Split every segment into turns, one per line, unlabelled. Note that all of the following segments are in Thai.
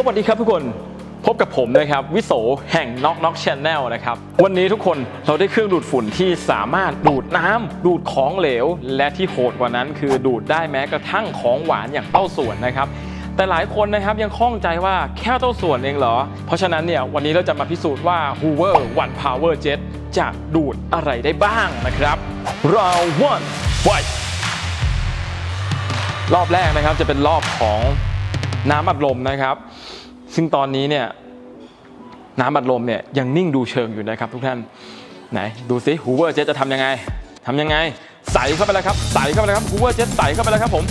สวัสดีครับทุกคนพบกับผมนะครับ วิโสแห่ง Knock Knock Channel นะครับ วันนี้ทุกคนเราได้เครื่องดูดฝุ่นที่สามารถดูดน้ำดูดของเหลว และที่โหดกว่านั้นคือดูดได้แม้กระทั่งของหวานอย่างเต้าส่วนนะครับ แต่หลายคนนะครับยังข้องใจว่าแค่เต้าส่วนเองเหรอ เพราะฉะนั้นเนี่ยวันนี้เราจะมาพิสูจน์ว่า Hoover One Power Jet จะดูดอะไรได้บ้างนะครับ Round one รอบแรกนะครับจะเป็นรอบของ น้ำอัดลมนะครับ ซึ่งตอนนี้เนี่ยน้ำอัดลมเนี่ยยังนิ่งดูเชิงอยู่นะครับทุกท่านไหนดูซิฮูเวอร์เจจะทำยังไงทำยังไง ใส่เข้าไปแล้วครับใส่เข้าไปแล้วครับฮูเวอร์เจใส่เข้าไปแล้วครับผม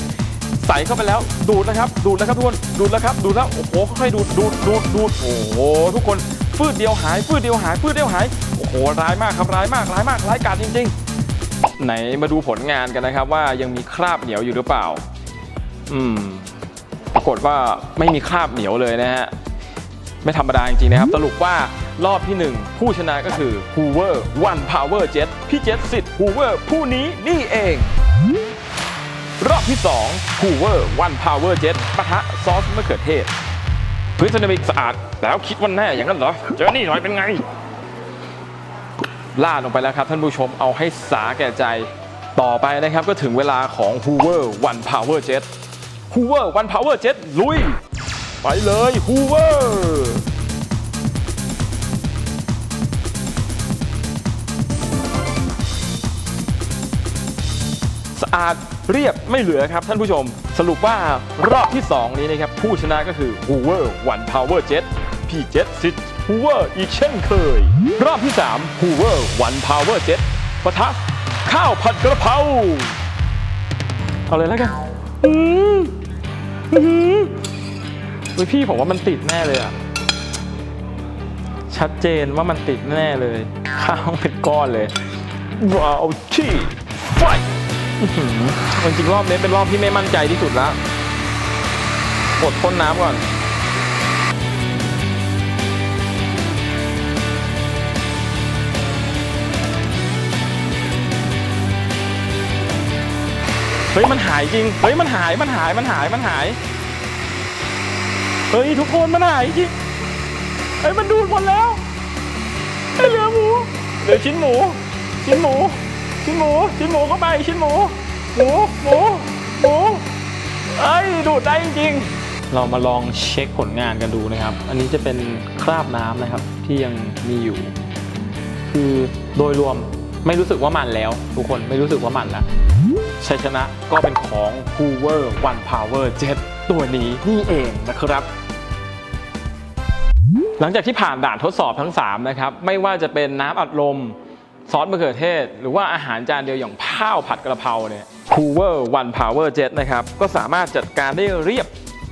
ใส่เข้าไปแล้วดูดนะครับ ดูดแล้วครับทุกคนดูดแล้วครับ ดูดแล้วโอ้โหค่อยๆดูดดูดดูดดูดโอ้โหทุกคนฟืดเดียวหายฟืดเดียวหายฟืดเดียวหายโอ้โหร้ายมากครับร้ายมากร้ายมากร้ายกาจจริง ๆ ไหนมาดูผลงานกันนะครับ ว่ายังมีคราบเหนียวอยู่หรือเปล่า อืม ปรากฏว่าไม่มีคราบเหนียวเลยนะฮะ ไม่ธรรมดาจริงๆนะครับ สรุปว่ารอบที่ 1 ผู้ชนะก็คือ Hoover One Power Jet พี่เจ็ตสิทธิ์ Hoover ผู้นี้นี่เอง รอบที่ 2 Hoover One Power Jet ปะทะซอสมะเขือเทศ พื้นเซรามิกสะอาด แล้วคิดว่าแน่อย่างนั้นเหรอ เจอนี่หน่อยเป็นไงลาดลงไปแล้วครับท่านผู้ชมเอาให้สาแก่ใจ ต่อไปนะครับก็ถึงเวลาของ Hoover One Power Jet Hoover One Power Jet ลุย ไปเลย Hoover สะอาดเรียบไม่เหลือครับท่านผู้ชม สรุปว่ารอบที่ 2 นี้นะครับ ผู้ชนะก็คือ Hoover One Power Jet พี่เจ็ตซิด Hoover อีกเช่นเคย รอบที่ 3 Hoover One Power Jet ปะทะข้าวผัดกระเพราเอาเลยแล้วกันอืม อืมเฮ้ยพี่ผมว่ามันติดแน่เลยอะชัดเจนว่ามันติดแน่เลย ข้าวเป็นก้อนเลยว้าวที่ไฟอื้อหือจริงๆรอบนี้เป็นรอบที่ไม่มั่นใจที่สุดแล้วกดพ่นน้ำก่อน ฮ้ยมันหายจริง เฮ้ยมันหายมันหายมันหายมันหาย เฮ้ยทุกคนมันหายจริง เฮ้ยมันดูดหมดแล้วไอเหลือหมูเหลือชิ้นหมู ชิ้นหมู ชิ้นหมู ชิ้นหมูเข้าไปชิ้นหมู หมูหมูหมูเอ้ยดูดได้จริงเรามาลองเช็คผลงานกันดูนะครับ อันนี้จะเป็นคราบน้ำนะครับที่ยังมีอยู่ คือโดยรวมไม่รู้สึกว่ามันแล้ว ทุกคนไม่รู้สึกว่ามันแล้ว ชัยชนะก็เป็นของ Hoover One Power Jet ตัวนี้นี่เองนะครับ หลังจากที่ผ่านด่านทดสอบทั้ง 3 นะครับ ไม่ว่าจะเป็นน้ำอัดลม ซอสมะเขือเทศ หรือว่าอาหารจานเดียวอย่างข้าวผัดกระเพราเนี่ย Hoover One Power Jet นะครับ ก็สามารถจัดการได้เรียบ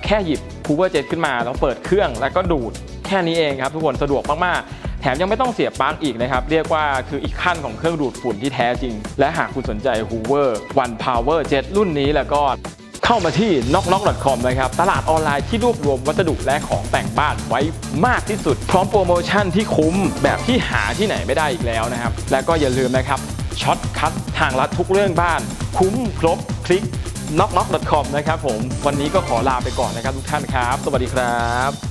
แค่หยิบ Hoover Jet ขึ้นมาแล้วเปิดเครื่องแล้วก็ดูดแค่นี้เองครับทุกคนสะดวกมากๆ ถมยังไม่ต้องเสียปลั๊กอีกนะครับ เรียกว่าคืออีกขั้นของเครื่องดูดฝุ่นที่แท้จริง และหากคุณสนใจ Hoover One Power Jet รุ่นนี้แล้วก็เข้ามาที่ n o c k n o c k c o m นะครับ ตลาดออนไลน์ที่รวบรวมวัสดุและของแต่งบ้านไว้มากที่สุด พร้อมโปรโมชั่นที่คุ้มแบบที่หาที่ไหนไม่ได้อีกแล้วนะครับ และก็อย่าลืมนะครับช็อตคัททางลัดทุกเรื่องบ้าน คุ้มครบคลิก n o c k n o c k c o m นะครับผม วันนี้ก็ขอลาไปก่อนนะครับทุกท่านครับ สวัสดีครับ